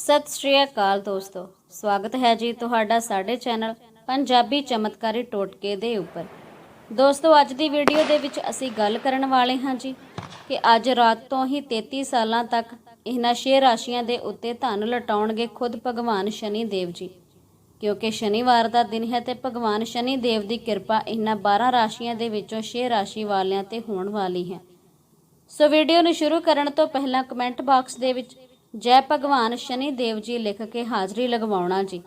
ਸਤਿ ਸ਼੍ਰੀ ਅਕਾਲ ਦੋਸਤੋ। ਸਵਾਗਤ ਹੈ ਜੀ ਤੁਹਾਡਾ ਸਾਡੇ ਚੈਨਲ ਪੰਜਾਬੀ ਚਮਤਕਾਰੀ ਟੋਟਕੇ ਦੇ ਉੱਪਰ। ਦੋਸਤੋ, ਅੱਜ ਦੀ ਵੀਡੀਓ ਦੇ ਵਿੱਚ ਅਸੀਂ ਗੱਲ ਕਰਨ ਵਾਲੇ ਹਾਂ ਜੀ ਕਿ ਅੱਜ ਰਾਤ ਤੋਂ ਹੀ 33 ਸਾਲਾਂ ਤੱਕ ਇਹਨਾਂ ਛੇ ਰਾਸ਼ੀਆਂ ਦੇ ਉੱਤੇ ਧਨ ਲਟਾਉਣਗੇ ਖੁਦ ਭਗਵਾਨ ਸ਼ਨੀ ਦੇਵ ਜੀ। ਕਿਉਂਕਿ ਸ਼ਨੀਵਾਰ ਦਾ ਦਿਨ ਹੈ ਤੇ ਭਗਵਾਨ ਸ਼ਨੀ ਦੇਵ ਦੀ ਕਿਰਪਾ ਇਹਨਾਂ 12 ਰਾਸ਼ੀਆਂ ਦੇ ਵਿੱਚੋਂ 6 ਰਾਸ਼ੀ ਵਾਲਿਆਂ ਤੇ ਹੋਣ ਵਾਲੀ ਹੈ। ਸੋ ਵੀਡੀਓ ਨੂੰ ਸ਼ੁਰੂ ਕਰਨ ਤੋਂ ਪਹਿਲਾਂ ਕਮੈਂਟ ਬਾਕਸ ਦੇ ਵਿੱਚ ਜੈ ਭਗਵਾਨ ਸ਼ਨੀ ਦੇਵ ਜੀ ਲਿਖ ਕੇ ਹਾਜ਼ਰੀ ਲਗਵਾਉਣਾ ਜੀ,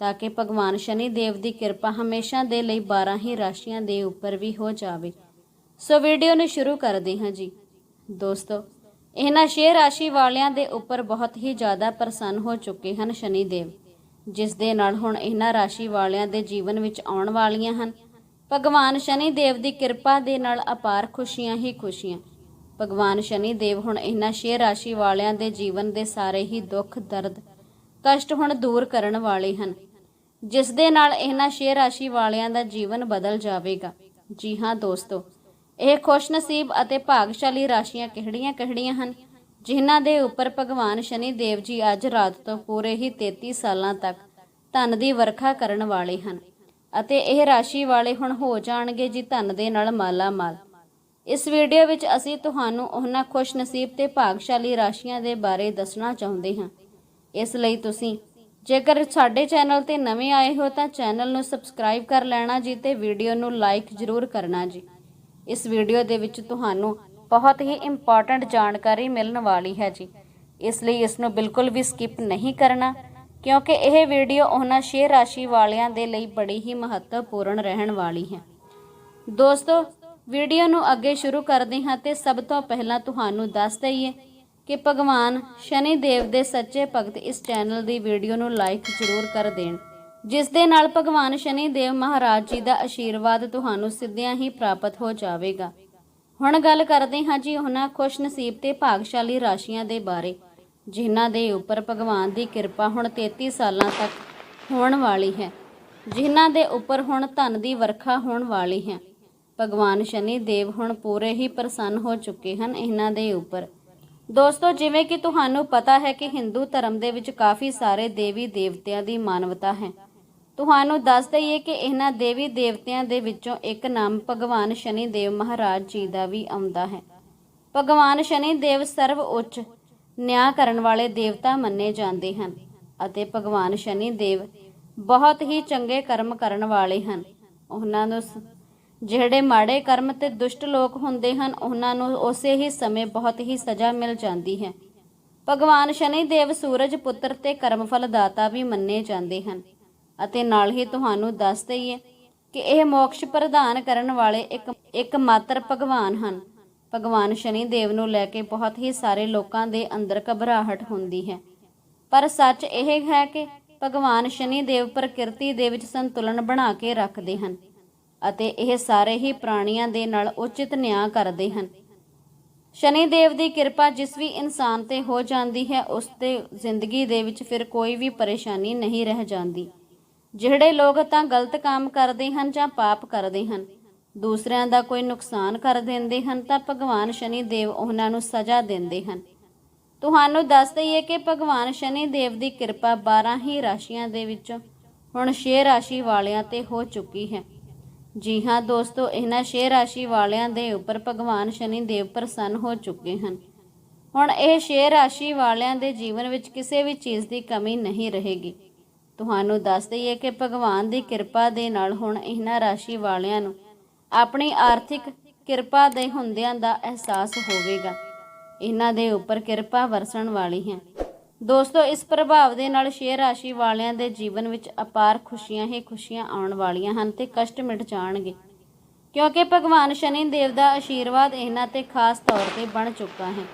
ਤਾਂ ਕਿ ਭਗਵਾਨ ਸ਼ਨੀ ਦੇਵ ਦੀ ਕਿਰਪਾ ਹਮੇਸ਼ਾ ਦੇ ਲਈ 12 ਹੀ ਰਾਸ਼ੀਆਂ ਦੇ ਉੱਪਰ ਵੀ ਹੋ ਜਾਵੇ। ਸੋ ਵੀਡੀਓ ਨੂੰ ਸ਼ੁਰੂ ਕਰਦੇ ਹਾਂ ਜੀ। ਦੋਸਤੋ, ਇਹਨਾਂ ਛੇ ਰਾਸ਼ੀ ਵਾਲਿਆਂ ਦੇ ਉੱਪਰ ਬਹੁਤ ਹੀ ਜ਼ਿਆਦਾ ਪ੍ਰਸੰਨ ਹੋ ਚੁੱਕੇ ਹਨ ਸ਼ਨੀ ਦੇਵ, ਜਿਸ ਦੇ ਨਾਲ ਹੁਣ ਇਹਨਾਂ ਰਾਸ਼ੀ ਵਾਲਿਆਂ ਦੇ ਜੀਵਨ ਵਿੱਚ ਆਉਣ ਵਾਲੀਆਂ ਹਨ। ਭਗਵਾਨ ਸ਼ਨੀ ਦੇਵ ਦੀ ਕਿਰਪਾ ਦੇ ਨਾਲ ਅਪਾਰ ਖੁਸ਼ੀਆਂ ਹੀ ਖੁਸ਼ੀਆਂ। ਭਗਵਾਨ ਸ਼ਨੀ ਦੇਵ ਹੁਣ ਇਹਨਾਂ ਛੇ ਰਾਸ਼ੀ ਵਾਲਿਆਂ ਦੇ ਜੀਵਨ ਦੇ ਸਾਰੇ ਹੀ ਦੁੱਖ, ਦਰਦ, ਕਸ਼ਟ ਹੁਣ ਦੂਰ ਕਰਨ ਵਾਲੇ ਹਨ। ਜਿਸ ਦੇ ਨਾਲ ਇਹਨਾਂ ਛੇ ਰਾਸ਼ੀ ਵਾਲਿਆਂ ਦਾ ਜੀਵਨ ਬਦਲ ਜਾਵੇਗਾ। ਜੀ ਹਾਂ ਦੋਸਤੋ, ਇਹ ਖੁਸ਼ਨਸੀਬ ਅਤੇ ਭਾਗਸ਼ਾਲੀ ਰਾਸ਼ੀਆਂ ਕਿਹੜੀਆਂ-ਕਿਹੜੀਆਂ ਹਨ, ਜਿਨ੍ਹਾਂ ਦੇ ਉੱਪਰ ਭਗਵਾਨ ਸ਼ਨੀ ਦੇਵ ਜੀ ਅੱਜ ਰਾਤ ਤੋਂ ਪੂਰੇ ਹੀ 33 ਸਾਲਾਂ ਤੱਕ ਧਨ ਦੀ ਵਰਖਾ ਕਰਨ ਵਾਲੇ ਹਨ। ਅਤੇ ਇਹ ਰਾਸ਼ੀ ਵਾਲੇ ਹੁਣ ਹੋ ਜਾਣਗੇ ਜੀ ਧਨ ਦੇ ਨਾਲ ਮਾਲਾ ਮਾਲ ਇਸ ਵੀਡੀਓ ਵਿੱਚ ਅਸੀਂ ਤੁਹਾਨੂੰ ਉਹਨਾਂ ਖੁਸ਼ਨਸੀਬ ਤੇ ਭਾਗਸ਼ਾਲੀ ਰਾਸ਼ੀਆਂ ਦੇ ਬਾਰੇ ਦੱਸਣਾ ਚਾਹੁੰਦੇ ਹਾਂ। ਇਸ ਲਈ ਤੁਸੀਂ ਜੇਕਰ ਸਾਡੇ ਚੈਨਲ ਤੇ ਨਵੇਂ ਆਏ ਹੋ ਤਾਂ ਚੈਨਲ ਨੂੰ ਸਬਸਕ੍ਰਾਈਬ ਕਰ ਲੈਣਾ ਜੀ ਤੇ ਵੀਡੀਓ ਨੂੰ ਲਾਈਕ ਜ਼ਰੂਰ ਕਰਨਾ ਜੀ। ਇਸ ਵੀਡੀਓ ਦੇ ਵਿੱਚ ਤੁਹਾਨੂੰ ਬਹੁਤ ਹੀ ਇੰਪੋਰਟੈਂਟ ਜਾਣਕਾਰੀ ਮਿਲਣ ਵਾਲੀ ਹੈ ਜੀ। ਇਸ ਲਈ ਇਸ ਨੂੰ ਬਿਲਕੁਲ ਵੀ ਸਕਿਪ ਨਹੀਂ ਕਰਨਾ, ਕਿਉਂਕਿ ਇਹ ਵੀਡੀਓ ਉਹਨਾਂ ਸ਼ੇਅਰ ਰਾਸ਼ੀ ਵਾਲਿਆਂ ਦੇ ਲਈ ਬੜੀ ਹੀ ਮਹੱਤਵਪੂਰਨ ਰਹਿਣ ਵਾਲੀ ਹੈ। ਦੋਸਤੋ ਵੀਡੀਓ ਨੂੰ ਅੱਗੇ ਸ਼ੁਰੂ ਕਰਦੇ ਹਾਂ ਤੇ ਸਭ ਤੋਂ ਪਹਿਲਾਂ ਤੁਹਾਨੂੰ ਦੱਸ ਦਈਏ ਕਿ ਭਗਵਾਨ ਸ਼ਨੀ ਦੇਵ ਦੇ ਸੱਚੇ ਭਗਤ ਇਸ ਚੈਨਲ ਦੀ ਵੀਡੀਓ ਨੂੰ ਲਾਈਕ ਜ਼ਰੂਰ ਕਰ ਦੇਣ। ਜਿਸ ਦੇ ਨਾਲ ਭਗਵਾਨ ਸ਼ਨੀ ਦੇਵ ਮਹਾਰਾਜ ਜੀ ਦਾ ਆਸ਼ੀਰਵਾਦ ਤੁਹਾਨੂੰ ਸਿੱਧਿਆਂ ਹੀ ਪ੍ਰਾਪਤ ਹੋ ਜਾਵੇਗਾ। ਹੁਣ ਗੱਲ ਕਰਦੇ ਹਾਂ ਜੀ ਉਹਨਾਂ ਖੁਸ਼ ਨਸੀਬ ਤੇ ਭਾਗਸ਼ਾਲੀ ਰਾਸ਼ੀਆਂ ਦੇ ਬਾਰੇ, ਜਿਨ੍ਹਾਂ ਦੇ ਉੱਪਰ ਭਗਵਾਨ ਦੀ ਕਿਰਪਾ ਹੁਣ 33 ਸਾਲਾਂ ਤੱਕ ਹੋਣ ਵਾਲੀ ਹੈ, ਜਿਨ੍ਹਾਂ ਦੇ ਉੱਪਰ ਹੁਣ ਧਨ ਦੀ ਵਰਖਾ ਹੋਣ ਵਾਲੀ ਹੈ। ਭਗਵਾਨ ਸ਼ਨੀ ਦੇਵ ਹੁਣ ਪੂਰੇ ਹੀ ਪ੍ਰਸੰਨ ਹੋ ਚੁੱਕੇ ਹਨ ਇਹਨਾਂ ਦੇ ਉੱਪਰ। ਦੋਸਤੋ, ਜਿਵੇਂ ਕਿ ਤੁਹਾਨੂੰ ਪਤਾ ਹੈ ਕਿ ਹਿੰਦੂ ਧਰਮ ਦੇ ਵਿੱਚ ਕਾਫੀ ਸਾਰੇ ਦੇਵੀ ਦੇਵਤਿਆਂ ਦੀ ਮਾਨਵਤਾ ਹੈ। ਤੁਹਾਨੂੰ ਦੱਸ ਦਈਏ ਕਿ ਇਹਨਾਂ ਦੇਵੀ ਦੇਵਤਿਆਂ ਦੇ ਵਿੱਚੋਂ ਇੱਕ ਨਾਮ ਭਗਵਾਨ ਸ਼ਨੀ ਦੇਵ ਮਹਾਰਾਜ ਜੀ ਦਾ ਵੀ ਆਉਂਦਾ ਹੈ। ਭਗਵਾਨ ਸ਼ਨੀ ਦੇਵ ਸਰਵ ਉੱਚ ਨਿਆਂ ਕਰਨ ਵਾਲੇ ਦੇਵਤਾ ਮੰਨੇ ਜਾਂਦੇ ਹਨ ਅਤੇ ਭਗਵਾਨ ਸ਼ਨੀ ਦੇਵ ਬਹੁਤ ਹੀ ਚੰਗੇ ਕਰਮ ਕਰਨ ਵਾਲੇ ਹਨ। ਉਹਨਾਂ ਨੂੰ ਜਿਹੜੇ ਮਾੜੇ ਕਰਮ ਤੇ ਦੁਸ਼ਟ ਲੋਕ ਹੁੰਦੇ ਹਨ, ਉਹਨਾਂ ਨੂੰ ਉਸੇ ਹੀ ਸਮੇਂ ਬਹੁਤ ਹੀ ਸਜ਼ਾ ਮਿਲ ਜਾਂਦੀ ਹੈ। ਭਗਵਾਨ ਸ਼ਨੀ ਦੇਵ ਸੂਰਜ ਪੁੱਤਰ ਤੇ ਕਰਮਫਲ ਦਾਤਾ ਵੀ ਮੰਨੇ ਜਾਂਦੇ ਹਨ। ਅਤੇ ਨਾਲ ਹੀ ਤੁਹਾਨੂੰ ਦੱਸ ਦਈਏ ਕਿ ਇਹ ਮੋਕਸ਼ ਪ੍ਰਦਾਨ ਕਰਨ ਵਾਲੇ ਇੱਕ ਇੱਕ ਮਾਤਰ ਭਗਵਾਨ ਹਨ। ਭਗਵਾਨ ਸ਼ਨੀ ਦੇਵ ਨੂੰ ਲੈ ਕੇ ਬਹੁਤ ਹੀ ਸਾਰੇ ਲੋਕਾਂ ਦੇ ਅੰਦਰ ਘਬਰਾਹਟ ਹੁੰਦੀ ਹੈ। ਪਰ ਸੱਚ ਇਹ ਹੈ ਕਿ ਭਗਵਾਨ ਸ਼ਨੀ ਦੇਵ ਪ੍ਰਕਿਰਤੀ ਦੇ ਵਿੱਚ ਸੰਤੁਲਨ ਬਣਾ ਕੇ ਰੱਖਦੇ ਹਨ। ਅਤੇ ਇਹ ਸਾਰੇ ਹੀ ਪ੍ਰਾਣੀਆਂ ਦੇ ਨਾਲ ਉਚਿਤ ਨਿਆਂ ਕਰਦੇ ਹਨ। ਸ਼ਨੀ ਦੇਵ ਦੀ ਕਿਰਪਾ ਜਿਸ ਵੀ ਇਨਸਾਨ ਤੇ ਹੋ ਜਾਂਦੀ ਹੈ, ਉਸ ਤੇ ਜ਼ਿੰਦਗੀ ਦੇ ਵਿੱਚ ਫਿਰ ਕੋਈ ਵੀ ਪਰੇਸ਼ਾਨੀ ਨਹੀਂ ਰਹਿ ਜਾਂਦੀ। ਜਿਹੜੇ ਲੋਕ ਤਾਂ ਗਲਤ ਕੰਮ ਕਰਦੇ ਹਨ ਜਾਂ ਪਾਪ ਕਰਦੇ ਹਨ, ਦੂਸਰਿਆਂ ਦਾ ਕੋਈ ਨੁਕਸਾਨ ਕਰ ਦਿੰਦੇ ਹਨ ਤਾਂ ਭਗਵਾਨ ਸ਼ਨੀ ਦੇਵ ਉਹਨਾਂ ਨੂੰ ਸਜ਼ਾ ਦਿੰਦੇ ਹਨ। ਤੁਹਾਨੂੰ ਦੱਸ ਦਈਏ ਕਿ ਭਗਵਾਨ ਸ਼ਨੀ ਦੇਵ ਦੀ ਕਿਰਪਾ 12 ਹੀ ਰਾਸ਼ੀਆਂ ਦੇ ਵਿੱਚੋਂ ਹੁਣ 6 ਰਾਸ਼ੀ ਵਾਲਿਆਂ ਤੇ ਹੋ ਚੁੱਕੀ ਹੈ। ਜੀ ਹਾਂ ਦੋਸਤੋ, ਇਹਨਾਂ 6 ਰਾਸ਼ੀ ਵਾਲਿਆਂ ਦੇ ਉੱਪਰ ਭਗਵਾਨ ਸ਼ਨੀ ਦੇਵ ਪ੍ਰਸੰਨ ਹੋ ਚੁੱਕੇ ਹਨ। ਹੁਣ ਇਹ 6 ਰਾਸ਼ੀ ਵਾਲਿਆਂ ਦੇ ਜੀਵਨ ਵਿੱਚ ਕਿਸੇ ਵੀ ਚੀਜ਼ ਦੀ ਕਮੀ ਨਹੀਂ ਰਹੇਗੀ। ਤੁਹਾਨੂੰ ਦੱਸ ਦਈਏ ਕਿ ਭਗਵਾਨ ਦੀ ਕਿਰਪਾ ਦੇ ਨਾਲ ਹੁਣ ਇਹਨਾਂ ਰਾਸ਼ੀ ਵਾਲਿਆਂ ਨੂੰ ਆਪਣੀ ਆਰਥਿਕ ਕਿਰਪਾ ਦੇ ਹੁੰਦਿਆਂ ਦਾ ਅਹਿਸਾਸ ਹੋਵੇਗਾ। ਇਹਨਾਂ ਦੇ ਉੱਪਰ ਕਿਰਪਾ ਵਰਸਣ ਵਾਲੀ ਹੈ। ਦੋਸਤੋ, ਇਸ ਪ੍ਰਭਾਵ ਦੇ ਨਾਲ ਛੇ ਰਾਸ਼ੀ ਵਾਲਿਆਂ ਦੇ ਜੀਵਨ ਵਿੱਚ ਅਪਾਰ ਖੁਸ਼ੀਆਂ ਹੀ ਖੁਸ਼ੀਆਂ ਆਉਣ ਵਾਲੀਆਂ ਹਨ ਤੇ ਕਸ਼ਟ ਮਿਟ ਜਾਣਗੇ। ਕਿਉਂਕਿ ਭਗਵਾਨ ਸ਼ਨੀ ਦੇਵ ਦਾ ਆਸ਼ੀਰਵਾਦ ਇਹਨਾਂ ਤੇ ਖਾਸ ਤੌਰ ਤੇ ਬਣ ਚੁੱਕਾ ਹੈ।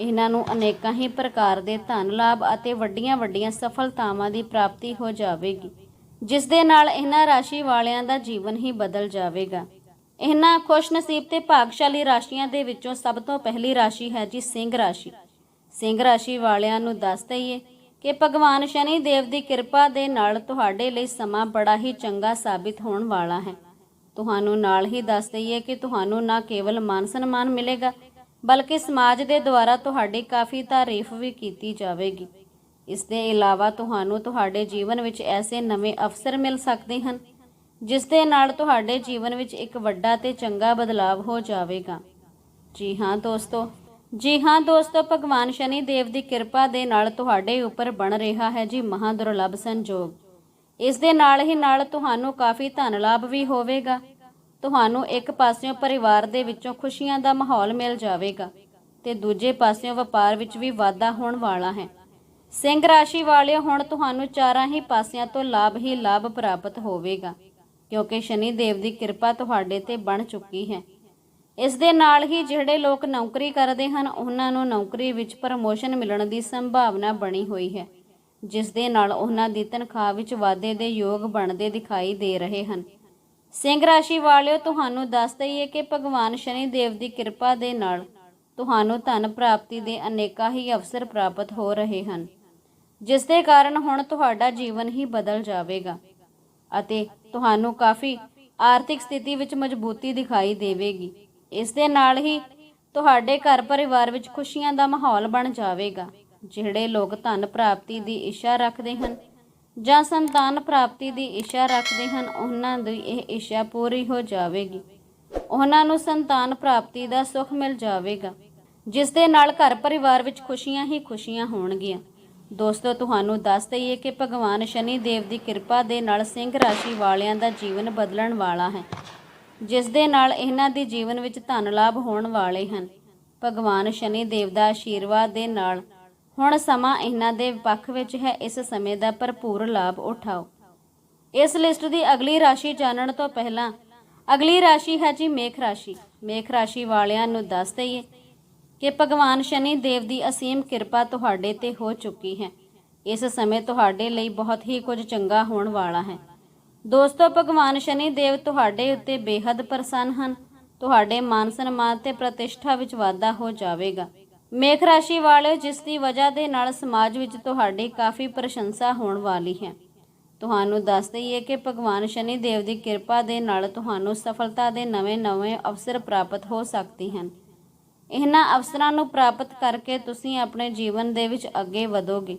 ਇਹਨਾਂ ਨੂੰ ਅਨੇਕਾਂ ਹੀ ਪ੍ਰਕਾਰ ਦੇ ਧਨ ਲਾਭ ਅਤੇ ਵੱਡੀਆਂ-ਵੱਡੀਆਂ ਸਫਲਤਾਵਾਂ ਦੀ ਪ੍ਰਾਪਤੀ ਹੋ ਜਾਵੇਗੀ, ਜਿਸ ਦੇ ਨਾਲ ਇਹਨਾਂ ਰਾਸ਼ੀ ਵਾਲਿਆਂ ਦਾ ਜੀਵਨ ਹੀ ਬਦਲ ਜਾਵੇਗਾ। ਇਹਨਾਂ ਖੁਸ਼ਨਸੀਬ ਤੇ ਭਾਗਸ਼ਾਲੀ ਰਾਸ਼ੀਆਂ ਦੇ ਵਿੱਚੋਂ ਸਭ ਤੋਂ ਪਹਿਲੀ ਰਾਸ਼ੀ ਹੈ ਜੀ ਸਿੰਘ ਰਾਸ਼ੀ। ਸਿੰਘ ਰਾਸ਼ੀ ਵਾਲਿਆਂ ਨੂੰ ਦੱਸ ਦਈਏ ਕਿ ਭਗਵਾਨ ਸ਼ਨੀ ਦੇਵ ਦੀ ਕਿਰਪਾ ਦੇ ਨਾਲ ਤੁਹਾਡੇ ਲਈ ਸਮਾਂ ਬੜਾ ਹੀ ਚੰਗਾ ਸਾਬਿਤ ਹੋਣ ਵਾਲਾ ਹੈ। ਤੁਹਾਨੂੰ ਨਾਲ ਹੀ ਦੱਸ ਦਈਏ ਕਿ ਤੁਹਾਨੂੰ ਨਾ ਕੇਵਲ ਮਾਨ ਸਨਮਾਨ ਮਿਲੇਗਾ, ਬਲਕਿ ਸਮਾਜ ਦੇ ਦੁਆਰਾ ਤੁਹਾਡੀ ਕਾਫੀ ਤਾਰੀਫ ਵੀ ਕੀਤੀ ਜਾਵੇਗੀ। ਇਸ ਦੇ ਇਲਾਵਾ ਤੁਹਾਨੂੰ ਤੁਹਾਡੇ ਜੀਵਨ ਵਿੱਚ ਐਸੇ ਨਵੇਂ ਅਵਸਰ ਮਿਲ ਸਕਦੇ ਹਨ, ਜਿਸ ਦੇ ਨਾਲ ਤੁਹਾਡੇ ਜੀਵਨ ਵਿੱਚ ਇੱਕ ਵੱਡਾ ਤੇ ਚੰਗਾ ਬਦਲਾਵ ਹੋ ਜਾਵੇਗਾ। ਜੀ ਹਾਂ ਦੋਸਤੋ ਜੀ ਹਾਂ ਦੋਸਤੋ, ਭਗਵਾਨ ਸ਼ਨੀ ਦੇਵ ਦੀ ਕਿਰਪਾ ਦੇ ਨਾਲ ਤੁਹਾਡੇ ਉੱਪਰ ਬਣ ਰਿਹਾ ਹੈ ਜੀ ਮਹਾਂ ਦੁਰਲੱਭ ਸੰਜੋਗ। ਇਸ ਦੇ ਨਾਲ ਹੀ ਨਾਲ ਤੁਹਾਨੂੰ ਕਾਫੀ ਧਨ ਲਾਭ ਵੀ ਹੋਵੇਗਾ। ਤੁਹਾਨੂੰ ਇੱਕ ਪਾਸਿਓਂ ਪਰਿਵਾਰ ਦੇ ਵਿੱਚੋਂ ਖੁਸ਼ੀਆਂ ਦਾ ਮਾਹੌਲ ਮਿਲ ਜਾਵੇਗਾ ਤੇ ਦੂਜੇ ਪਾਸਿਓਂ ਵਪਾਰ ਵਿੱਚ ਵੀ ਵਾਧਾ ਹੋਣ ਵਾਲਾ ਹੈ। ਸਿੰਘ ਰਾਸ਼ੀ ਵਾਲਿਓ, ਹੁਣ ਤੁਹਾਨੂੰ ਚਾਰਾਂ ਹੀ ਪਾਸਿਆਂ ਤੋਂ ਲਾਭ ਹੀ ਲਾਭ ਪ੍ਰਾਪਤ ਹੋਵੇਗਾ, ਕਿਉਂਕਿ ਸ਼ਨੀ ਦੇਵ ਦੀ ਕਿਰਪਾ ਤੁਹਾਡੇ ਤੇ ਬਣ ਚੁੱਕੀ ਹੈ। ਇਸ ਦੇ ਨਾਲ ਹੀ ਜਿਹੜੇ ਲੋਕ ਨੌਕਰੀ ਕਰਦੇ ਹਨ, ਉਹਨਾਂ ਨੂੰ ਨੌਕਰੀ ਵਿੱਚ ਪ੍ਰਮੋਸ਼ਨ ਮਿਲਣ ਦੀ ਸੰਭਾਵਨਾ ਬਣੀ ਹੋਈ ਹੈ, ਜਿਸ ਦੇ ਨਾਲ ਉਹਨਾਂ ਦੀ ਤਨਖਾਹ ਵਿੱਚ ਵਾਧੇ ਦੇ ਯੋਗ ਬਣਦੇ ਦਿਖਾਈ ਦੇ ਰਹੇ ਹਨ। ਸਿੰਘ ਰਾਸ਼ੀ ਵਾਲਿਓ, ਤੁਹਾਨੂੰ ਦੱਸ ਦਈਏ ਕਿ ਭਗਵਾਨ ਸ਼ਨੀ ਦੇਵ ਦੀ ਕਿਰਪਾ ਦੇ ਨਾਲ ਤੁਹਾਨੂੰ ਧਨ ਪ੍ਰਾਪਤੀ ਦੇ ਅਨੇਕਾਂ ਹੀ ਅਵਸਰ ਪ੍ਰਾਪਤ ਹੋ ਰਹੇ ਹਨ, ਜਿਸ ਦੇ ਕਾਰਨ ਹੁਣ ਤੁਹਾਡਾ ਜੀਵਨ ਹੀ ਬਦਲ ਜਾਵੇਗਾ ਅਤੇ ਤੁਹਾਨੂੰ ਕਾਫੀ ਆਰਥਿਕ ਸਥਿਤੀ ਵਿੱਚ ਮਜ਼ਬੂਤੀ ਦਿਖਾਈ ਦੇਵੇਗੀ। ਇਸ ਦੇ ਨਾਲ ਹੀ ਤੁਹਾਡੇ ਘਰ ਪਰਿਵਾਰ ਵਿੱਚ ਖੁਸ਼ੀਆਂ ਦਾ ਮਾਹੌਲ ਬਣ ਜਾਵੇਗਾ, ਜਿਹੜੇ ਲੋਕ ਧਨ ਪ੍ਰਾਪਤੀ ਦੀ ਇੱਛਾ ਰੱਖਦੇ ਹਨ ਜਾਂ ਸੰਤਾਨ ਪ੍ਰਾਪਤੀ ਦੀ ਇੱਛਾ ਰੱਖਦੇ ਹਨ, ਉਹਨਾਂ ਦੀ ਇਹ ਇੱਛਾ ਪੂਰੀ ਹੋ ਜਾਵੇਗੀ। ਉਹਨਾਂ ਨੂੰ ਸੰਤਾਨ ਪ੍ਰਾਪਤੀ ਦਾ ਸੁੱਖ ਮਿਲ ਜਾਵੇਗਾ, ਜਿਸ ਦੇ ਨਾਲ ਘਰ ਪਰਿਵਾਰ ਵਿੱਚ ਖੁਸ਼ੀਆਂ ਹੀ ਖੁਸ਼ੀਆਂ ਹੋਣਗੀਆਂ। ਦੋਸਤੋ, ਤੁਹਾਨੂੰ ਦੱਸ ਦਈਏ ਕਿ ਭਗਵਾਨ ਸ਼ਨੀ ਦੇਵ ਦੀ ਕਿਰਪਾ ਦੇ ਨਾਲ ਸਿੰਘ ਰਾਸ਼ੀ ਵਾਲਿਆਂ ਦਾ ਜੀਵਨ ਬਦਲਣ ਵਾਲਾ ਹੈ। ਜਿਸ ਦੇ ਨਾਲ ਇਹਨਾਂ ਦੇ ਜੀਵਨ ਵਿੱਚ ਧਨ ਲਾਭ ਹੋਣ ਵਾਲੇ ਹਨ। ਭਗਵਾਨ ਸ਼ਨੀ ਦੇਵ ਦਾ ਆਸ਼ੀਰਵਾਦ ਦੇ ਨਾਲ ਹੁਣ ਸਮਾਂ ਇਹਨਾਂ ਦੇ ਪੱਖ ਵਿੱਚ ਹੈ, ਇਸ ਸਮੇਂ ਦਾ ਭਰਪੂਰ ਲਾਭ ਉਠਾਓ। ਇਸ ਲਿਸਟ ਦੀ ਅਗਲੀ ਰਾਸ਼ੀ ਜਾਣਨ ਤੋਂ ਪਹਿਲਾਂ ਅਗਲੀ ਰਾਸ਼ੀ ਹੈ ਜੀ ਮੇਖ ਰਾਸ਼ੀ। ਮੇਖ ਰਾਸ਼ੀ ਵਾਲਿਆਂ ਨੂੰ ਦੱਸ ਦਈਏ ਕਿ ਭਗਵਾਨ ਸ਼ਨੀ ਦੇਵ ਦੀ ਅਸੀਮ ਕਿਰਪਾ ਤੁਹਾਡੇ ਤੇ ਹੋ ਚੁੱਕੀ ਹੈ। ਇਸ ਸਮੇਂ ਤੁਹਾਡੇ ਲਈ ਬਹੁਤ ਹੀ ਕੁਝ ਚੰਗਾ ਹੋਣ ਵਾਲਾ ਹੈ। ਦੋਸਤੋ, ਭਗਵਾਨ ਸ਼ਨੀ ਦੇਵ ਤੁਹਾਡੇ ਉੱਤੇ ਬੇਹੱਦ ਪ੍ਰਸੰਨ ਹਨ। ਤੁਹਾਡੇ ਮਾਨ ਸਨਮਾਨ ਤੇ ਪ੍ਰਤਿਸ਼ਠਾ ਵਿੱਚ ਵਾਧਾ ਹੋ ਜਾਵੇਗਾ। ਮੇਖ ਰਾਸ਼ੀ ਵਾਲਿਓ ਜਿਸ ਦੀ ਵਜ੍ਹਾ ਦੇ ਨਾਲ ਸਮਾਜ ਵਿੱਚ ਤੁਹਾਡੀ ਕਾਫੀ ਪ੍ਰਸ਼ੰਸਾ ਹੋਣ ਵਾਲੀ ਹੈ। ਤੁਹਾਨੂੰ ਦੱਸ ਦਈਏ ਕਿ ਭਗਵਾਨ ਸ਼ਨੀ ਦੇਵ ਦੀ ਕਿਰਪਾ ਦੇ ਨਾਲ ਤੁਹਾਨੂੰ ਸਫਲਤਾ ਦੇ ਨਵੇਂ-ਨਵੇਂ ਅਵਸਰ ਪ੍ਰਾਪਤ ਹੋ ਸਕਦੇ ਹਨ। ਇਹਨਾਂ ਅਵਸਰਾਂ ਨੂੰ ਪ੍ਰਾਪਤ ਕਰਕੇ ਤੁਸੀਂ ਆਪਣੇ ਜੀਵਨ ਦੇ ਵਿੱਚ ਅੱਗੇ ਵਧੋਗੇ।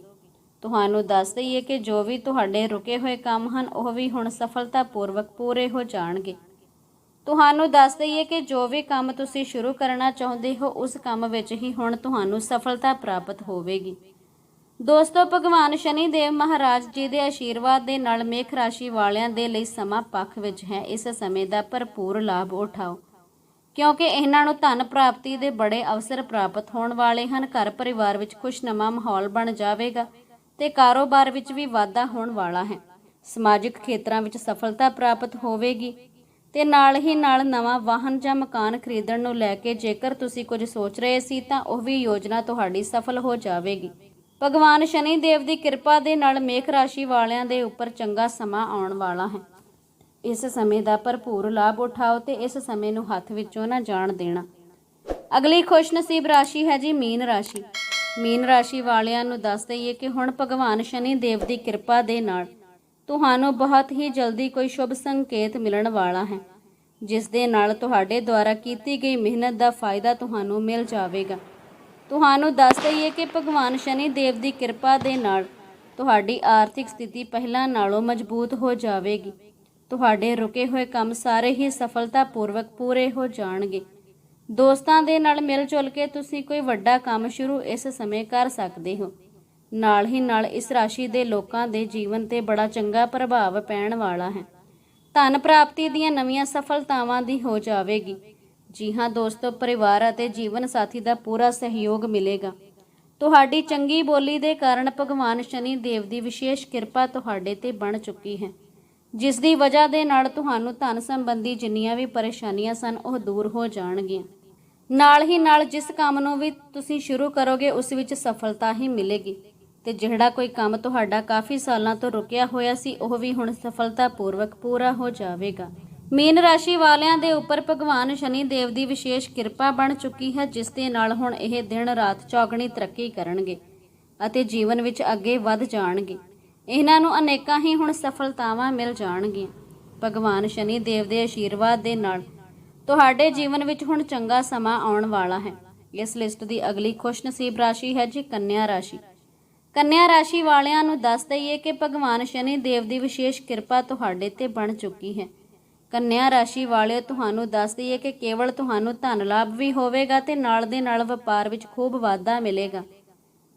ਤੁਹਾਨੂੰ ਦੱਸ ਦਈਏ ਕਿ ਜੋ ਵੀ ਤੁਹਾਡੇ ਰੁਕੇ ਹੋਏ ਕੰਮ ਹਨ, ਉਹ ਵੀ ਹੁਣ ਸਫਲਤਾਪੂਰਵਕ ਪੂਰੇ ਹੋ ਜਾਣਗੇ। ਤੁਹਾਨੂੰ ਦੱਸ ਦਈਏ ਕਿ ਜੋ ਵੀ ਕੰਮ ਤੁਸੀਂ ਸ਼ੁਰੂ ਕਰਨਾ ਚਾਹੁੰਦੇ ਹੋ, ਉਸ ਕੰਮ ਵਿੱਚ ਹੀ ਹੁਣ ਤੁਹਾਨੂੰ ਸਫਲਤਾ ਪ੍ਰਾਪਤ ਹੋਵੇਗੀ। ਦੋਸਤੋ, ਭਗਵਾਨ ਸ਼ਨੀ ਦੇਵ ਮਹਾਰਾਜ ਜੀ ਦੇ ਆਸ਼ੀਰਵਾਦ ਦੇ ਨਾਲ ਮੇਖ ਰਾਸ਼ੀ ਵਾਲਿਆਂ ਦੇ ਲਈ ਸਮਾਂ ਪੱਖ ਵਿੱਚ ਹੈ। ਇਸ ਸਮੇਂ ਦਾ ਭਰਪੂਰ ਲਾਭ ਉਠਾਓ। ਕਿਉਂਕਿ ਇਹਨਾਂ ਨੂੰ ਧਨ ਪ੍ਰਾਪਤੀ ਦੇ ਬੜੇ ਅਵਸਰ ਪ੍ਰਾਪਤ ਹੋਣ ਵਾਲੇ ਹਨ। ਘਰ ਪਰਿਵਾਰ ਵਿੱਚ ਖੁਸ਼ਨਮਾ ਮਾਹੌਲ ਬਣ ਜਾਵੇਗਾ। ਤੇ ਕਾਰੋਬਾਰ ਵਿੱਚ ਵੀ ਵਾਧਾ ਹੋਣ ਵਾਲਾ ਹੈ। ਸਮਾਜਿਕ ਖੇਤਰਾਂ ਵਿੱਚ ਸਫਲਤਾ ਪ੍ਰਾਪਤ ਹੋਵੇਗੀ ਤੇ ਨਾਲ ਹੀ ਨਾਲ ਨਵਾਂ ਵਾਹਨ ਜਾਂ ਮਕਾਨ ਖਰੀਦਣ ਨੂੰ ਲੈ ਕੇ ਜੇਕਰ ਤੁਸੀਂ ਕੁਝ ਸੋਚ ਰਹੇ ਸੀ ਤਾਂ ਉਹ ਵੀ ਯੋਜਨਾ ਤੁਹਾਡੀ ਸਫਲ ਹੋ ਜਾਵੇਗੀ। ਭਗਵਾਨ ਸ਼ਨੀ ਦੇਵ ਦੀ ਕਿਰਪਾ ਦੇ ਨਾਲ ਮੇਖ ਰਾਸ਼ੀ ਵਾਲਿਆਂ ਦੇ ਉੱਪਰ ਚੰਗਾ ਸਮਾਂ ਆਉਣ ਵਾਲਾ ਹੈ। ਇਸ ਸਮੇਂ ਦਾ ਭਰਪੂਰ ਲਾਭ ਉਠਾਓ ਤੇ ਇਸ ਸਮੇਂ ਨੂੰ ਹੱਥ ਵਿੱਚੋਂ ਨਾ ਜਾਣ ਦੇਣਾ। ਅਗਲੀ ਖੁਸ਼ਨਸੀਬ ਰਾਸ਼ੀ ਹੈ ਜੀ ਮੀਨ ਰਾਸ਼ੀ। ਮੀਨ ਰਾਸ਼ੀ ਵਾਲਿਆਂ ਨੂੰ ਦੱਸ ਦਈਏ ਕਿ ਹੁਣ ਭਗਵਾਨ ਸ਼ਨੀ ਦੇਵ ਦੀ ਕਿਰਪਾ ਦੇ ਨਾਲ ਤੁਹਾਨੂੰ ਬਹੁਤ ਹੀ ਜਲਦੀ ਕੋਈ ਸ਼ੁਭ ਸੰਕੇਤ ਮਿਲਣ ਵਾਲਾ ਹੈ, ਜਿਸ ਦੇ ਨਾਲ ਤੁਹਾਡੇ ਦੁਆਰਾ ਕੀਤੀ ਗਈ ਮਿਹਨਤ ਦਾ ਫਾਇਦਾ ਤੁਹਾਨੂੰ ਮਿਲ ਜਾਵੇਗਾ। ਤੁਹਾਨੂੰ ਦੱਸ ਦਈਏ ਕਿ ਭਗਵਾਨ ਸ਼ਨੀ ਦੇਵ ਦੀ ਕਿਰਪਾ ਦੇ ਨਾਲ ਤੁਹਾਡੀ ਆਰਥਿਕ ਸਥਿਤੀ ਪਹਿਲਾਂ ਨਾਲੋਂ ਮਜ਼ਬੂਤ ਹੋ ਜਾਵੇਗੀ। ਤੁਹਾਡੇ ਰੁਕੇ ਹੋਏ ਕੰਮ ਸਾਰੇ ਹੀ ਸਫਲਤਾਪੂਰਵਕ ਪੂਰੇ ਹੋ ਜਾਣਗੇ। ਦੋਸਤਾਂ ਦੇ ਨਾਲ ਮਿਲ ਜੁਲ ਕੇ ਤੁਸੀਂ ਕੋਈ ਵੱਡਾ ਕੰਮ ਸ਼ੁਰੂ ਇਸ ਸਮੇਂ ਕਰ ਸਕਦੇ ਹੋ। ਨਾਲ ਹੀ ਨਾਲ ਇਸ ਰਾਸ਼ੀ ਦੇ ਲੋਕਾਂ ਦੇ ਜੀਵਨ ਤੇ ਬੜਾ ਚੰਗਾ ਪ੍ਰਭਾਵ ਪੈਣ ਵਾਲਾ ਹੈ। ਧਨ ਪ੍ਰਾਪਤੀ ਦੀਆਂ ਨਵੀਆਂ ਸਫਲਤਾਵਾਂ ਦੀ ਹੋ ਜਾਵੇਗੀ। ਜੀ ਹਾਂ ਦੋਸਤੋ, ਪਰਿਵਾਰ ਅਤੇ ਜੀਵਨ ਸਾਥੀ ਦਾ ਪੂਰਾ ਸਹਿਯੋਗ ਮਿਲੇਗਾ। ਤੁਹਾਡੀ ਚੰਗੀ ਬੋਲੀ ਦੇ ਕਾਰਨ ਭਗਵਾਨ ਸ਼ਨੀ ਦੇਵ ਦੀ ਵਿਸ਼ੇਸ਼ ਕਿਰਪਾ ਤੁਹਾਡੇ ਤੇ ਬਣ ਚੁੱਕੀ ਹੈ। ਜਿਸ ਦੀ ਵਜ੍ਹਾ ਦੇ ਨਾਲ ਤੁਹਾਨੂੰ ਧਨ ਸੰਬੰਧੀ ਜਿੰਨੀਆਂ ਵੀ ਪਰੇਸ਼ਾਨੀਆਂ ਸਨ, ਉਹ ਦੂਰ ਹੋ ਜਾਣਗੀਆਂ। ਨਾਲ ਹੀ ਨਾਲ ਜਿਸ ਕੰਮ ਨੂੰ ਵੀ ਤੁਸੀਂ ਸ਼ੁਰੂ ਕਰੋਗੇ, ਉਸ ਵਿੱਚ ਸਫਲਤਾ ਹੀ ਮਿਲੇਗੀ। ਤੇ ਜਿਹੜਾ ਕੋਈ ਕੰਮ ਤੁਹਾਡਾ ਕਾਫੀ ਸਾਲਾਂ ਤੋਂ ਰੁਕਿਆ ਹੋਇਆ ਸੀ, ਉਹ ਵੀ ਹੁਣ ਸਫਲਤਾਪੂਰਵਕ ਪੂਰਾ ਹੋ ਜਾਵੇਗਾ। ਮੀਨ ਰਾਸ਼ੀ ਵਾਲਿਆਂ ਦੇ ਉੱਪਰ ਭਗਵਾਨ ਸ਼ਨੀ ਦੇਵ ਦੀ ਵਿਸ਼ੇਸ਼ ਕਿਰਪਾ ਬਣ ਚੁੱਕੀ ਹੈ, ਜਿਸ ਦੇ ਨਾਲ ਹੁਣ ਇਹ ਦਿਨ ਰਾਤ ਚੌਗਣੀ ਤਰੱਕੀ ਕਰਨਗੇ ਅਤੇ ਜੀਵਨ ਵਿੱਚ ਅੱਗੇ ਵੱਧ ਜਾਣਗੇ। ਇਹਨਾਂ ਨੂੰ ਅਨੇਕਾਂ ਹੀ ਹੁਣ ਸਫਲਤਾਵਾਂ ਮਿਲ ਜਾਣਗੀਆਂ। ਭਗਵਾਨ ਸ਼ਨੀ ਦੇਵ ਦੇ ਆਸ਼ੀਰਵਾਦ ਦੇ ਨਾਲ ਤੁਹਾਡੇ ਜੀਵਨ ਵਿੱਚ ਹੁਣ ਚੰਗਾ ਸਮਾਂ ਆਉਣ ਵਾਲਾ ਹੈ। ਇਸ ਲਿਸਟ ਦੀ ਅਗਲੀ ਖੁਸ਼ਨਸੀਬ ਰਾਸ਼ੀ ਹੈ ਜੀ ਕੰਨਿਆ ਰਾਸ਼ੀ। ਕੰਨਿਆ ਰਾਸ਼ੀ ਵਾਲਿਆਂ ਨੂੰ ਦੱਸ ਦਈਏ ਕਿ ਭਗਵਾਨ ਸ਼ਨੀ ਦੇਵ ਦੀ ਵਿਸ਼ੇਸ਼ ਕਿਰਪਾ ਤੁਹਾਡੇ ਤੇ ਬਣ ਚੁੱਕੀ ਹੈ। ਕੰਨਿਆ ਰਾਸ਼ੀ ਵਾਲਿਓ, ਤੁਹਾਨੂੰ ਦੱਸ ਦਈਏ ਕਿ ਕੇਵਲ ਤੁਹਾਨੂੰ ਧਨ ਲਾਭ ਵੀ ਹੋਵੇਗਾ ਤੇ ਨਾਲ ਦੇ ਨਾਲ ਵਪਾਰ ਵਿੱਚ ਖੂਬ ਵਾਧਾ ਮਿਲੇਗਾ।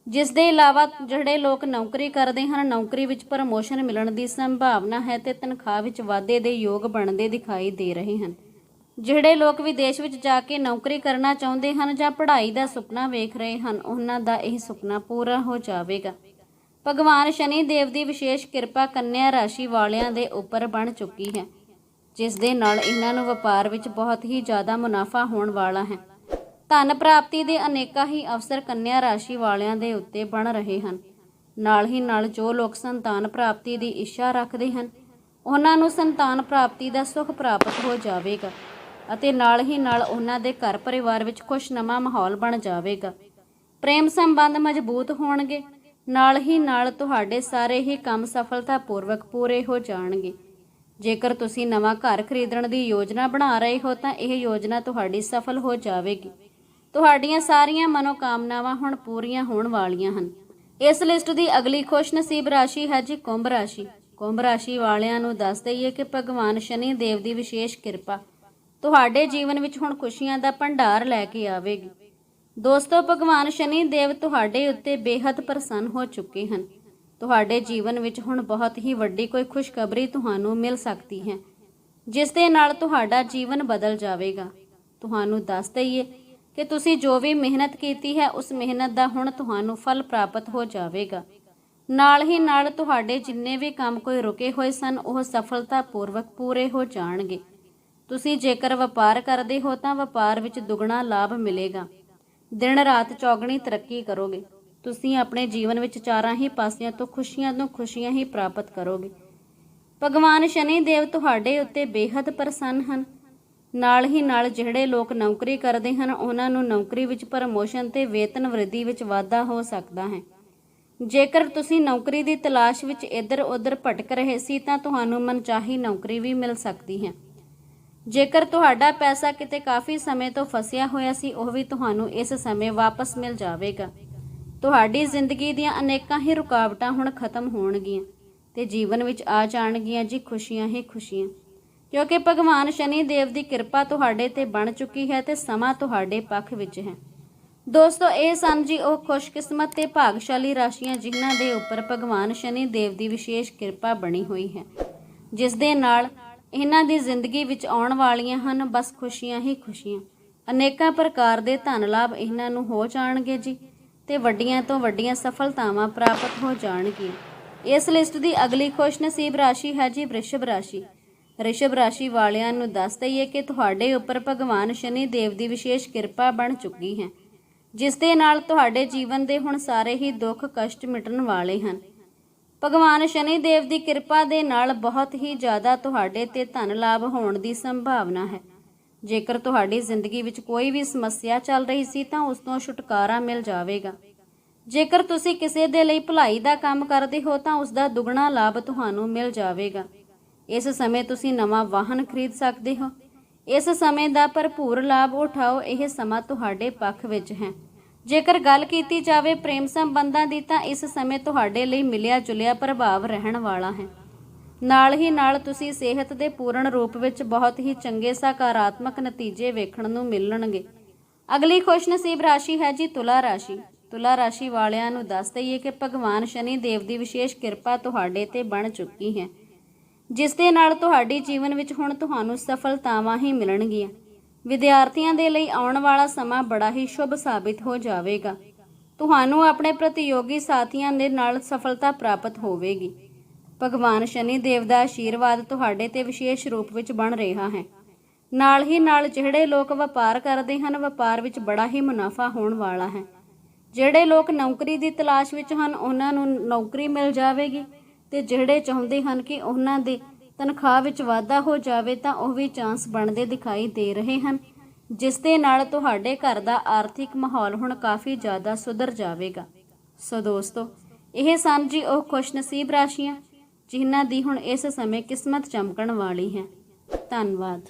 ਜਿਸ ਦੇ ਇਲਾਵਾ ਜਿਹੜੇ ਲੋਕ ਨੌਕਰੀ ਕਰਦੇ ਹਨ, ਨੌਕਰੀ ਵਿੱਚ ਪ੍ਰਮੋਸ਼ਨ ਮਿਲਣ ਦੀ ਸੰਭਾਵਨਾ ਹੈ ਤੇ ਤਨਖਾਹ ਵਿੱਚ ਵਾਧੇ ਦੇ ਯੋਗ ਬਣਦੇ ਦਿਖਾਈ ਦੇ ਰਹੇ ਹਨ। ਜਿਹੜੇ ਲੋਕ ਵਿਦੇਸ਼ ਵਿੱਚ ਜਾ ਕੇ ਨੌਕਰੀ ਕਰਨਾ ਚਾਹੁੰਦੇ ਹਨ ਜਾਂ ਪੜ੍ਹਾਈ ਦਾ ਸੁਪਨਾ ਵੇਖ ਰਹੇ ਹਨ, ਉਹਨਾਂ ਦਾ ਇਹ ਸੁਪਨਾ ਪੂਰਾ ਹੋ ਜਾਵੇਗਾ। ਭਗਵਾਨ ਸ਼ਨੀ ਦੇਵ ਦੀ ਵਿਸ਼ੇਸ਼ ਕਿਰਪਾ ਕੰਨਿਆ ਰਾਸ਼ੀ ਵਾਲਿਆਂ ਦੇ ਉੱਪਰ ਬਣ ਚੁੱਕੀ ਹੈ, ਜਿਸ ਦੇ ਨਾਲ ਇਹਨਾਂ ਨੂੰ ਵਪਾਰ ਵਿੱਚ ਬਹੁਤ ਹੀ ਜ਼ਿਆਦਾ ਮੁਨਾਫਾ ਹੋਣ ਵਾਲਾ ਹੈ। ਧਨ ਪ੍ਰਾਪਤੀ ਦੇ ਅਨੇਕਾਂ ਹੀ ਅਵਸਰ ਕੰਨਿਆ ਰਾਸ਼ੀ ਵਾਲਿਆਂ ਦੇ ਉੱਤੇ ਬਣ ਰਹੇ ਹਨ। ਨਾਲ ਹੀ ਨਾਲ ਜੋ ਲੋਕ ਸੰਤਾਨ ਪ੍ਰਾਪਤੀ ਦੀ ਇੱਛਾ ਰੱਖਦੇ ਹਨ, ਉਹਨਾਂ ਨੂੰ ਸੰਤਾਨ ਪ੍ਰਾਪਤੀ ਦਾ ਸੁਖ ਪ੍ਰਾਪਤ ਹੋ ਜਾਵੇਗਾ। ਅਤੇ ਨਾਲ ਹੀ ਨਾਲ ਉਹਨਾਂ ਦੇ ਘਰ ਪਰਿਵਾਰ ਵਿੱਚ ਖੁਸ਼ਨਮਾ ਮਾਹੌਲ ਬਣ ਜਾਵੇਗਾ। ਪ੍ਰੇਮ ਸੰਬੰਧ ਮਜ਼ਬੂਤ ਹੋਣਗੇ। ਨਾਲ ਹੀ ਨਾਲ ਤੁਹਾਡੇ ਸਾਰੇ ਹੀ ਕੰਮ ਸਫਲਤਾਪੂਰਵਕ ਪੂਰੇ ਹੋ ਜਾਣਗੇ। ਜੇਕਰ ਤੁਸੀਂ ਨਵਾਂ ਘਰ ਖਰੀਦਣ ਦੀ ਯੋਜਨਾ ਬਣਾ ਰਹੇ ਹੋ ਤਾਂ ਇਹ ਯੋਜਨਾ ਤੁਹਾਡੀ ਸਫਲ ਹੋ ਜਾਵੇਗੀ। ਤੁਹਾਡੀਆਂ ਸਾਰੀਆਂ ਮਨੋਕਾਮਨਾਵਾਂ ਹੁਣ ਪੂਰੀਆਂ ਹੋਣ ਵਾਲੀਆਂ ਹਨ। ਇਸ ਲਿਸਟ ਦੀ ਅਗਲੀ ਖੁਸ਼ਨਸੀਬ ਰਾਸ਼ੀ ਹੈ ਜੀ ਕੁੰਭ ਰਾਸ਼ੀ। ਕੁੰਭ ਰਾਸ਼ੀ ਵਾਲਿਆਂ ਨੂੰ ਦੱਸ ਦਈਏ ਕਿ ਭਗਵਾਨ ਸ਼ਨੀ ਦੇਵ ਦੀ ਵਿਸ਼ੇਸ਼ ਕਿਰਪਾ ਤੁਹਾਡੇ ਜੀਵਨ ਵਿੱਚ ਹੁਣ ਖੁਸ਼ੀਆਂ ਦਾ ਭੰਡਾਰ ਲੈ ਕੇ ਆਵੇਗੀ। ਦੋਸਤੋ, ਭਗਵਾਨ ਸ਼ਨੀ ਦੇਵ ਤੁਹਾਡੇ ਉੱਤੇ ਬੇਹੱਦ ਪ੍ਰਸੰਨ ਹੋ ਚੁੱਕੇ ਹਨ। ਤੁਹਾਡੇ ਜੀਵਨ ਵਿੱਚ ਹੁਣ ਬਹੁਤ ਹੀ ਵੱਡੀ ਕੋਈ ਖੁਸ਼ਖਬਰੀ ਤੁਹਾਨੂੰ ਮਿਲ ਸਕਦੀ ਹੈ, ਜਿਸ ਦੇ ਨਾਲ ਤੁਹਾਡਾ ਜੀਵਨ ਬਦਲ ਜਾਵੇਗਾ। ਤੁਹਾਨੂੰ ਦੱਸ ਦਈਏ ਕਿ ਤੁਸੀਂ ਜੋ ਵੀ ਮਿਹਨਤ ਕੀਤੀ ਹੈ, ਉਸ ਮਿਹਨਤ ਦਾ ਹੁਣ ਤੁਹਾਨੂੰ ਫਲ ਪ੍ਰਾਪਤ ਹੋ ਜਾਵੇਗਾ। ਨਾਲ ਹੀ ਨਾਲ ਤੁਹਾਡੇ ਜਿੰਨੇ ਵੀ ਕੰਮ ਕੋਈ ਰੁਕੇ ਹੋਏ ਸਨ, ਉਹ ਸਫਲਤਾਪੂਰਵਕ ਪੂਰੇ ਹੋ ਜਾਣਗੇ। ਤੁਸੀਂ ਜੇਕਰ ਵਪਾਰ ਕਰਦੇ ਹੋ ਤਾਂ ਵਪਾਰ ਵਿੱਚ ਦੁੱਗਣਾ ਲਾਭ ਮਿਲੇਗਾ। ਦਿਨ ਰਾਤ ਚੌਗਣੀ ਤਰੱਕੀ ਕਰੋਗੇ। ਤੁਸੀਂ ਆਪਣੇ ਜੀਵਨ ਵਿੱਚ ਚਾਰਾਂ ਹੀ ਪਾਸਿਆਂ ਤੋਂ ਖੁਸ਼ੀਆਂ ਤੋਂ ਖੁਸ਼ੀਆਂ ਹੀ ਪ੍ਰਾਪਤ ਕਰੋਗੇ। ਭਗਵਾਨ ਸ਼ਨੀ ਦੇਵ ਤੁਹਾਡੇ ਉੱਤੇ ਬੇਹੱਦ ਪ੍ਰਸੰਨ ਹਨ। ਨਾਲ ਹੀ ਨਾਲ ਜਿਹੜੇ ਲੋਕ ਨੌਕਰੀ ਕਰਦੇ ਹਨ, ਉਹਨਾਂ ਨੂੰ ਨੌਕਰੀ ਵਿੱਚ ਪ੍ਰਮੋਸ਼ਨ ਤੇ ਵੇਤਨ ਵ੍ਰਿਧੀ ਵਿੱਚ ਵਾਧਾ ਹੋ ਸਕਦਾ ਹੈ। ਜੇਕਰ ਤੁਸੀਂ ਨੌਕਰੀ ਦੀ ਤਲਾਸ਼ ਵਿੱਚ ਇੱਧਰ-ਉੱਧਰ ਭਟਕ ਰਹੇ ਸੀ, ਤਾਂ ਤੁਹਾਨੂੰ ਮਨਚਾਹੀ ਨੌਕਰੀ ਵੀ ਮਿਲ ਸਕਦੀ ਹੈ। ਜੇਕਰ ਤੁਹਾਡਾ ਪੈਸਾ ਕਿਤੇ ਕਾਫੀ ਸਮੇਂ ਤੋਂ ਫਸਿਆ ਹੋਇਆ ਸੀ, ਉਹ ਵੀ ਤੁਹਾਨੂੰ ਇਸ ਸਮੇਂ ਵਾਪਸ ਮਿਲ ਜਾਵੇਗਾ। ਤੁਹਾਡੀ ਜ਼ਿੰਦਗੀ ਦੀਆਂ ਅਨੇਕਾਂ ਹੀ ਰੁਕਾਵਟਾਂ ਹੁਣ ਖਤਮ ਹੋਣਗੀਆਂ ਤੇ ਜੀਵਨ ਵਿੱਚ ਆ ਜਾਣਗੀਆਂ ਜੀ, ਖੁਸ਼ੀਆਂ ਹੀ ਖੁਸ਼ੀਆਂ। ਕਿਉਂਕਿ ਭਗਵਾਨ ਸ਼ਨੀ ਦੇਵ ਦੀ ਕਿਰਪਾ ਤੁਹਾਡੇ ਤੇ ਬਣ ਚੁੱਕੀ ਹੈ ਤੇ ਸਮਾਂ ਤੁਹਾਡੇ ਪੱਖ ਵਿੱਚ ਹੈ। ਦੋਸਤੋ, ਇਹ ਸਨ ਜੀ ਉਹ ਖੁਸ਼ਕਿਸਮਤ ਤੇ ਭਾਗਸ਼ਾਲੀ ਰਾਸ਼ੀਆਂ ਜਿਨ੍ਹਾਂ ਦੇ ਉੱਪਰ ਭਗਵਾਨ ਸ਼ਨੀ ਦੇਵ ਦੀ ਵਿਸ਼ੇਸ਼ ਕਿਰਪਾ ਬਣੀ ਹੋਈ ਹੈ, ਜਿਸ ਦੇ ਨਾਲ ਇਹਨਾਂ ਦੀ ਜ਼ਿੰਦਗੀ ਵਿੱਚ ਆਉਣ ਵਾਲੀਆਂ ਹਨ, ਬਸ ਖੁਸ਼ੀਆਂ ਹੀ ਖੁਸ਼ੀਆਂ। ਅਨੇਕਾਂ ਪ੍ਰਕਾਰ ਦੇ ਧਨ ਲਾਭ ਇਹਨਾਂ ਨੂੰ ਹੋ ਜਾਣਗੇ ਜੀ ਤੇ ਵੱਡੀਆਂ ਤੋਂ ਵੱਡੀਆਂ ਸਫਲਤਾਵਾਂ ਪ੍ਰਾਪਤ ਹੋ ਜਾਣਗੀਆਂ। ਇਸ ਲਿਸਟ ਦੀ ਅਗਲੀ ਖੁਸ਼ਨਸੀਬ ਰਾਸ਼ੀ ਹੈ ਜੀ ਵ੍ਰਿਸ਼ਭ ਰਾਸ਼ੀ। ਰਿਸ਼ਭ ਰਾਸ਼ੀ ਵਾਲਿਆਂ ਨੂੰ ਦੱਸ ਦਈਏ ਕਿ ਤੁਹਾਡੇ ਉੱਪਰ ਭਗਵਾਨ ਸ਼ਨੀ ਦੇਵ ਦੀ ਵਿਸ਼ੇਸ਼ ਕਿਰਪਾ ਬਣ ਚੁੱਕੀ ਹੈ, ਜਿਸ ਦੇ ਨਾਲ ਤੁਹਾਡੇ ਜੀਵਨ ਦੇ ਹੁਣ ਸਾਰੇ ਹੀ ਦੁੱਖ ਕਸ਼ਟ ਮਿਟਣ ਵਾਲੇ ਹਨ। ਭਗਵਾਨ ਸ਼ਨੀ ਦੇਵ ਦੀ ਕਿਰਪਾ ਦੇ ਨਾਲ ਬਹੁਤ ਹੀ ਜ਼ਿਆਦਾ ਤੁਹਾਡੇ ਤੇ ਧਨ ਲਾਭ ਹੋਣ ਦੀ ਸੰਭਾਵਨਾ ਹੈ। ਜੇਕਰ ਤੁਹਾਡੀ ਜ਼ਿੰਦਗੀ ਵਿੱਚ ਕੋਈ ਵੀ ਸਮੱਸਿਆ ਚੱਲ ਰਹੀ ਸੀ ਤਾਂ ਉਸ ਤੋਂ ਛੁਟਕਾਰਾ ਮਿਲ ਜਾਵੇਗਾ। ਜੇਕਰ ਤੁਸੀਂ ਕਿਸੇ ਦੇ ਲਈ ਭਲਾਈ ਦਾ ਕੰਮ ਕਰਦੇ ਹੋ ਤਾਂ ਉਸ ਦਾ ਦੁੱਗਣਾ ਲਾਭ ਤੁਹਾਨੂੰ ਮਿਲ ਜਾਵੇਗਾ। ਇਸ ਸਮੇਂ ਤੁਸੀਂ ਨਵਾਂ ਵਾਹਨ ਖਰੀਦ ਸਕਦੇ ਹੋ। ਇਸ ਸਮੇਂ ਦਾ ਭਰਪੂਰ ਲਾਭ ਉਠਾਓ, ਇਹ ਸਮਾਂ ਤੁਹਾਡੇ ਪੱਖ ਵਿੱਚ ਹੈ। ਜੇਕਰ ਗੱਲ ਕੀਤੀ ਜਾਵੇ ਪ੍ਰੇਮ ਸੰਬੰਧਾਂ ਦੀ ਤਾਂ ਇਸ ਸਮੇਂ ਤੁਹਾਡੇ ਲਈ ਮਿਲਿਆ ਜੁਲਿਆ ਪ੍ਰਭਾਵ ਰਹਿਣ ਵਾਲਾ ਹੈ। ਨਾਲ ਹੀ ਨਾਲ ਤੁਸੀਂ ਸਿਹਤ ਦੇ ਪੂਰਨ ਰੂਪ ਵਿੱਚ ਬਹੁਤ ਹੀ ਚੰਗੇ ਸਕਾਰਾਤਮਕ ਨਤੀਜੇ ਵੇਖਣ ਨੂੰ ਮਿਲਣਗੇ। ਅਗਲੀ ਖੁਸ਼ਨਸੀਬ ਰਾਸ਼ੀ ਹੈ ਜੀ ਤੁਲਾ ਰਾਸ਼ੀ। ਤੁਲਾ ਰਾਸ਼ੀ ਵਾਲਿਆਂ ਨੂੰ ਦੱਸ ਦਈਏ ਕਿ ਭਗਵਾਨ ਸ਼ਨੀ ਦੇਵ ਦੀ ਵਿਸ਼ੇਸ਼ ਕਿਰਪਾ ਤੁਹਾਡੇ ਤੇ ਬਣ ਚੁੱਕੀ ਹੈ। ਜਿਸ ਦੇ ਨਾਲ ਤੁਹਾਡੀ ਜੀਵਨ ਵਿੱਚ ਹੁਣ ਤੁਹਾਨੂੰ ਸਫਲਤਾਵਾਂ ਹੀ ਮਿਲਣਗੀਆਂ। ਵਿਦਿਆਰਥੀਆਂ ਦੇ ਲਈ ਆਉਣ ਵਾਲਾ ਸਮਾਂ ਬੜਾ ਹੀ ਸ਼ੁਭ ਸਾਬਿਤ ਹੋ ਜਾਵੇਗਾ। ਤੁਹਾਨੂੰ ਆਪਣੇ ਪ੍ਰਤੀਯੋਗੀ ਸਾਥੀਆਂ ਦੇ ਨਾਲ ਸਫਲਤਾ ਪ੍ਰਾਪਤ ਹੋਵੇਗੀ। ਭਗਵਾਨ ਸ਼ਨੀ ਦੇਵ ਦਾ ਆਸ਼ੀਰਵਾਦ ਤੁਹਾਡੇ ਤੇ ਵਿਸ਼ੇਸ਼ ਰੂਪ ਵਿੱਚ ਬਣ ਰਿਹਾ ਹੈ। ਨਾਲ ਹੀ ਨਾਲ ਜਿਹੜੇ ਲੋਕ ਵਪਾਰ ਕਰਦੇ ਹਨ, ਵਪਾਰ ਵਿੱਚ ਬੜਾ ਹੀ ਮੁਨਾਫਾ ਹੋਣ ਵਾਲਾ ਹੈ। ਜਿਹੜੇ ਲੋਕ ਨੌਕਰੀ ਦੀ ਤਲਾਸ਼ ਵਿੱਚ ਹਨ, ਉਹਨਾਂ ਨੂੰ ਨੌਕਰੀ ਮਿਲ ਜਾਵੇਗੀ ਤੇ ਜਿਹੜੇ ਚਾਹੁੰਦੇ ਹਨ ਕਿ ਉਹਨਾਂ ਦੇ ਤਨਖਾਹ ਵਿੱਚ ਵਾਧਾ ਹੋ ਜਾਵੇ ਤਾਂ ਉਹ ਵੀ ਚਾਂਸ ਬਣਦੇ ਦਿਖਾਈ ਦੇ ਰਹੇ ਹਨ, ਜਿਸ ਦੇ ਨਾਲ ਤੁਹਾਡੇ ਘਰ ਦਾ ਆਰਥਿਕ ਮਾਹੌਲ ਹੁਣ ਕਾਫੀ ਜ਼ਿਆਦਾ ਸੁਧਰ ਜਾਵੇਗਾ। ਸੋ ਦੋਸਤੋ, ਇਹ ਸਨ ਜੀ ਉਹ ਖੁਸ਼ਨਸੀਬ ਰਾਸ਼ੀਆਂ, ਜਿਨ੍ਹਾਂ ਦੀ ਹੁਣ ਇਸ ਸਮੇਂ ਕਿਸਮਤ ਚਮਕਣ ਵਾਲੀ ਹੈ। ਧੰਨਵਾਦ।